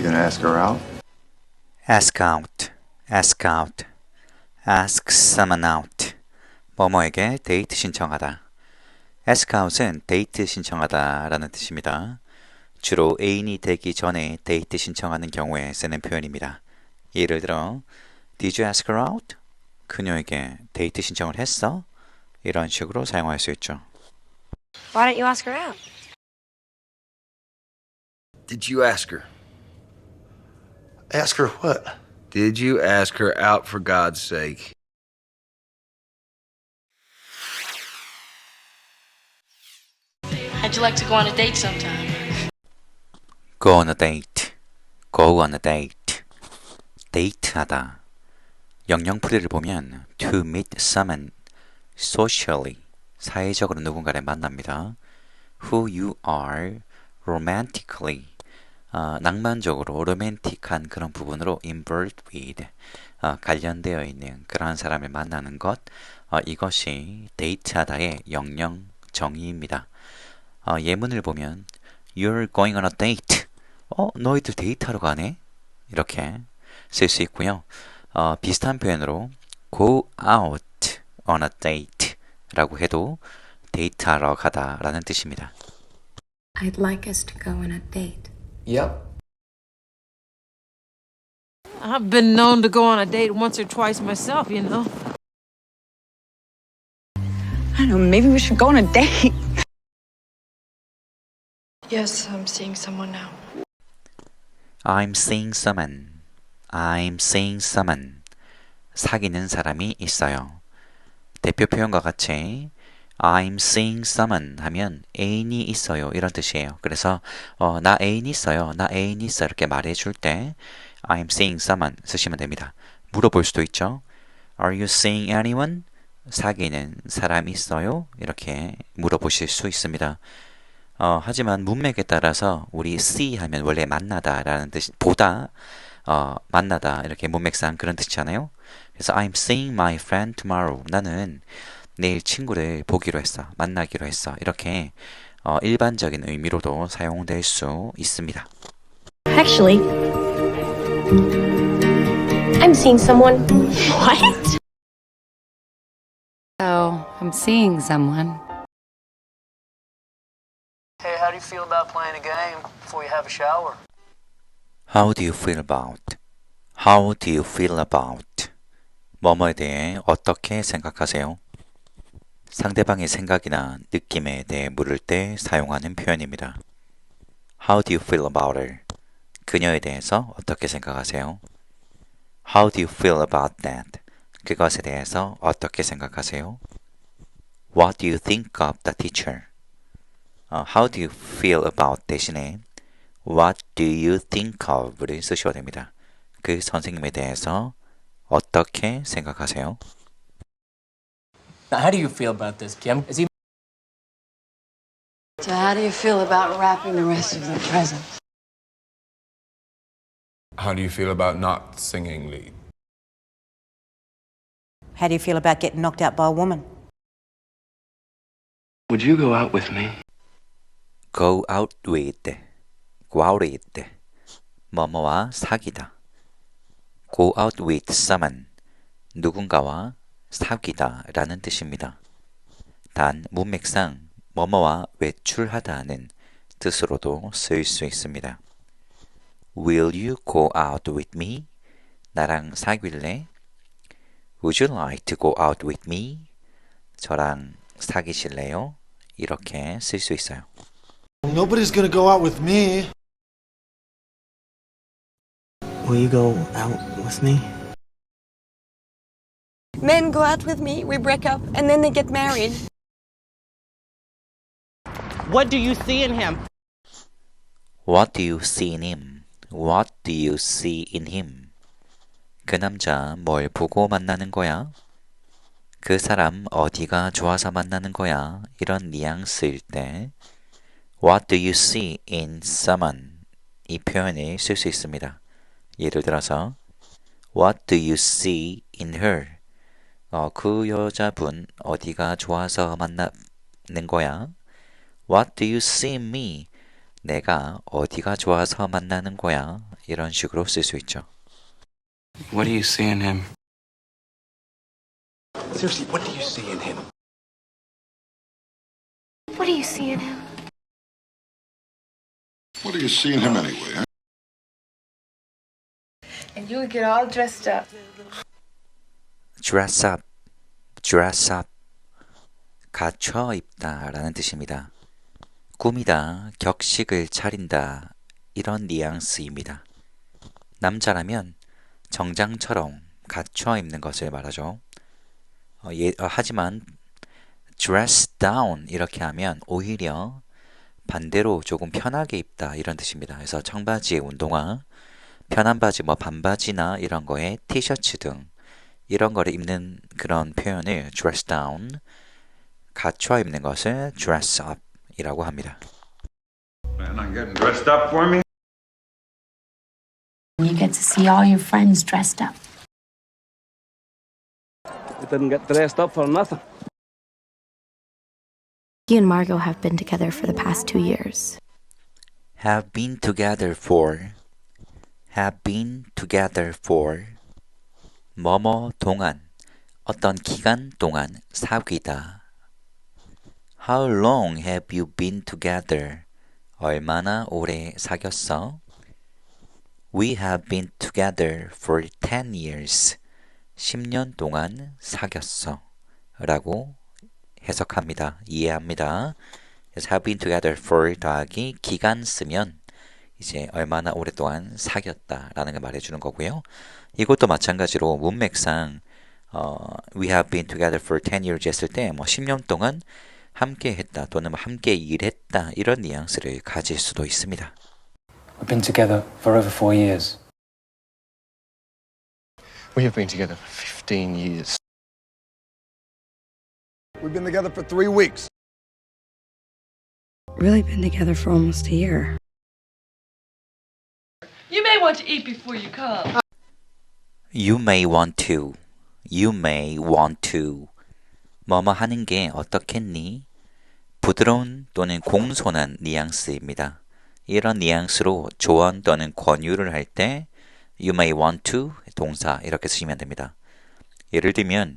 You gonna ask her out? ask out, ask out, ask someone out. 뭐뭐에게 데이트 신청하다. ask out은 데이트 신청하다 라는 뜻입니다. 주로 애인이 되기 전에 데이트 신청하는 경우에 쓰는 표현입니다. 예를 들어, Did you ask her out? 그녀에게 데이트 신청을 했어? 이런 식으로 사용할 수 있죠. Why don't you ask her out? Did you ask her? Ask her what? Did you ask her out for God's sake? How'd you like to go on a date sometime? Go on a date. Go on a date. 데이트하다. 영영풀이를 보면 to meet someone socially 사회적으로 누군가를 만납니다. Who you are romantically 어, 낭만적으로 로맨틱한 그런 부분으로 involved with 어, 관련되어 있는 그러한 사람을 만나는 것 어, 이것이 데이트하다의 영영 정의입니다. 어, 예문을 보면 You're going on a date. 어, 너희들 데이트하러 가네? 이렇게 쓸 수 있고요. 어, 비슷한 표현으로 go out on a date 라고 해도 데이트하러 가다 라는 뜻입니다. I'd like us to go on a date. Yep. I've been known to go on a date once or twice myself, you know. I don't know, maybe we should go on a date. Yes, I'm seeing someone now. I'm seeing someone. I'm seeing someone. 사귀는 사람이 있어요. 대표 표현과 같이 I'm seeing someone 하면 애인이 있어요 이런 뜻이에요. 그래서 어, 나 애인 있어요. 나 애인 있어 이렇게 말해줄 때 I'm seeing someone 쓰시면 됩니다. 물어볼 수도 있죠. Are you seeing anyone? 사귀는 사람 있어요? 이렇게 물어보실 수 있습니다. 어, 하지만 문맥에 따라서 우리 see 하면 원래 만나다라는 뜻, 보다, 어, 만나다 이렇게 문맥상 그런 뜻이잖아요. 그래서 I'm seeing my friend tomorrow. 나는 내일 친구를 보기로 했어, 만나기로 했어. 이렇게 어, 일반적인 의미로도 사용될 수 있습니다. Actually, I'm seeing someone. What? So, I'm seeing someone. Hey, how do you feel about playing a game before you have a shower? How do you feel about? How do you feel about? 뭐뭐에 대해 어떻게 생각하세요? 상대방의 생각이나 느낌에 대해 물을 때 사용하는 표현입니다. How do you feel about her? 그녀에 대해서 어떻게 생각하세요? How do you feel about that? 그것에 대해서 어떻게 생각하세요? What do you think of the teacher? 어, how do you feel about 대신에 What do you think of를 쓰셔야 됩니다. 그 선생님에 대해서 어떻게 생각하세요? Now, how do you feel about this, Kim? Is he So, how do you feel about wrapping the rest of the presents? How do you feel about not singing lead? How do you feel about getting knocked out by a woman? Would you go out with me? Go out with, go out with, 뭐뭐와 사귀다. Go out with someone, 누군가와 사귀다 라는 뜻입니다. 단 문맥상 뭐뭐와 외출하다는 뜻으로도 쓰일 수 있습니다. Will you go out with me? 나랑 사귈래? Would you like to go out with me? 저랑 사귀실래요? 이렇게 쓸 수 있어요. Nobody's gonna go out with me. Will you go out with me? Men go out with me, we break up, and then they get married. What do you see in him? What do you see in him? What do you see in him? 그 남자 뭘 보고 만나는 거야? 그 사람 어디가 좋아서 만나는 거야? 이런 뉘앙스일 때 What do you see in someone? 이 표현을 쓸 수 있습니다. 예를 들어서 What do you see in her? 어, 그 여자분 어디가 좋아서 만나는 거야? What do you see in me? 내가 어디가 좋아서 만나는 거야. 이런 식으로 쓸 수 있죠. What do you see in him? Seriously, what do you see in him? What do you see in him? What do you see in him anyway? Huh? And you would get all dressed up. Dress up, dress up. 갖춰 입다 라는 뜻입니다. 꾸미다, 격식을 차린다. 이런 뉘앙스입니다. 남자라면 정장처럼 갖춰 입는 것을 말하죠. 어, 예, 어, 하지만 dress down 이렇게 하면 오히려 반대로 조금 편하게 입다 이런 뜻입니다. 그래서 청바지에 운동화, 편한 바지 뭐 반바지나 이런 거에 티셔츠 등 이런 거를 입는 그런 표현을 dress down 갖춰 입는 것을 dress up 이라고 합니다. Man, I'm getting dressed up for me. You get to see all your friends dressed up. Didn't get dressed up for nothing. He and Margot have been together for the past two years. have been together for have been together for 뭐뭐 동안 어떤 기간 동안 사귀다 How long have you been together? 얼마나 오래 사귀었어? We have been together for 10 years. 10년 동안 사귀었어. 라고 해석합니다. 이해합니다. have been together for 더하기 기간 쓰면 이제 얼마나 오랫동안 사귀었다라는 걸 말해주는 거고요. 이것도 마찬가지로 문맥상 어, we have been together for 10 years 했을 때 뭐 10년 동안 함께 했다 또는 뭐 함께 일했다 이런 뉘앙스를 가질 수도 있습니다. We've been together for over four years. We have been together for 15 years. We've been together for three weeks. Really been together for almost a year. Want to eat before you come. You may want to. You may want to. 뭐뭐 하는 게 어떻겠니? 부드러운 또는 공손한 뉘앙스입니다. 이런 뉘앙스로 조언 또는 권유를 할 때 you may want to 동사 이렇게 쓰시면 됩니다. 예를 들면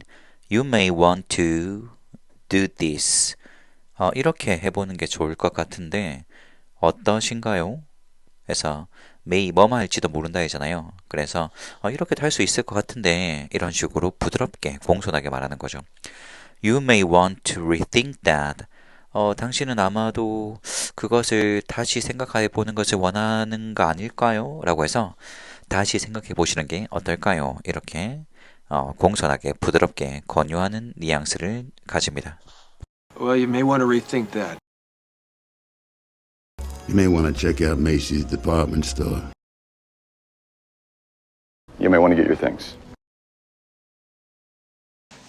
you may want to do this 어, 이렇게 해보는 게 좋을 것 같은데 어떠신가요? 그래서 may 뭐뭐 할지도 모른다이잖아요. 그래서 어, 이렇게도 할 수 있을 것 같은데 이런 식으로 부드럽게 공손하게 말하는 거죠. You may want to rethink that. 어, 당신은 아마도 그것을 다시 생각해 보는 것을 원하는 거 아닐까요? 라고 해서 다시 생각해 보시는 게 어떨까요? 이렇게 어, 공손하게 부드럽게 권유하는 뉘앙스를 가집니다. Well, you may want to rethink that. You may want to check out Macy's department store. You may want to get your things.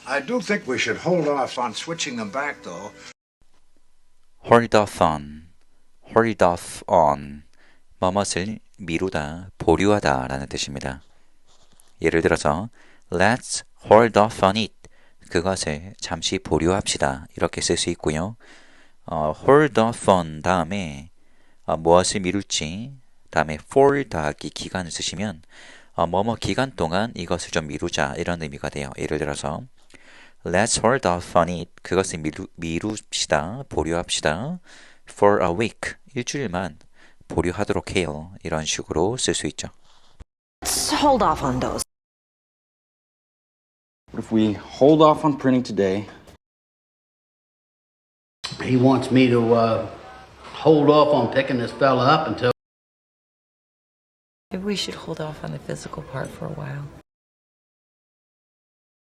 I do think we should hold off on switching them back, though. hold off on, hold off on, 뭐뭇을 미루다, 보류하다 라는 뜻입니다. 예를 들어서 let's hold off on it, 그것을 잠시 보류합시다 이렇게 쓸 수 있고요. 어, hold off on 다음에 어, 무엇을 미룰지 다음에 for 더하기 기간을 쓰시면 어, 뭐뭐 기간 동안 이것을 좀 미루자 이런 의미가 돼요. 예를 들어서 Let's hold off on it. 그것을 미루, 미룹시다. 보류합시다. For a week. 일주일만 보류하도록 해요. 이런 식으로 쓸 수 있죠. Let's hold off on those. What if we hold off on printing today? He wants me to uh, hold off on picking this fella up until Maybe we should hold off on the physical part for a while.